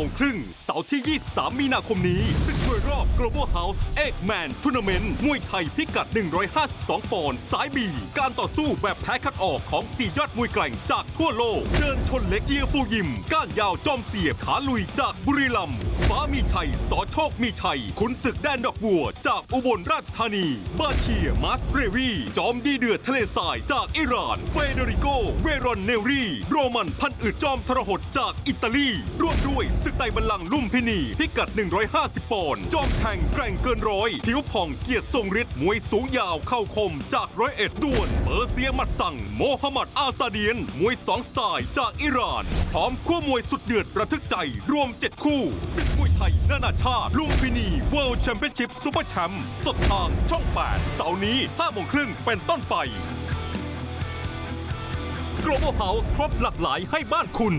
โมงครึ่งเสาร์ที่ 23 มีนาคมนี้ศึกมวยรอบ Global House Egg Man Tournament มวยไทยพิกัด 152 ปอนด์สายบี การต่อสู้แบบแพ้คัดออกของ4ยอดมวยแกร่งจากทั่วโลก เดินชนเล็กเจียฟูยิม ก้านยาวจอมเสียบขาลุยจากบุรีรัมย์ฟ้ามีชัย สอโชคมีชัย ขุนศึกแดนดอกบัว จากอุบลราชธานี บาเชียมาสเรวีจอมดีเดือดทะเลทรายจากอิหร่านเฟเดริโก เวรอนเนรี โรมันพันอึดจอมทรหดจากอิตาลี ร่วมด้วยศึกไต่บัลลังก์ลุ่มพินีพิกัด 150ปอนด์จอมแข่งแกร่งเกินร้อยผิวผ่องเกียรติทรงฤทธิ์มวยสูงยาวเข้าคมจากร้อยเอ็ดด่วนเปอร์เซียมัดสั่งโมฮัมหมัดอาซาเดียน มวยสองสไตล์จากอิหร่าน พร้อมคู่มวยสุดเดือดระทึกใจรวม 7 คู่ศึกมวยไทยนานาชาติลุ่มพินี World Championship Super Champ สดทางช่อง 8 เสาร์นี้5โมงครึ่งเป็นต้นไป Global House ครบหลากหลายให้บ้านคุณ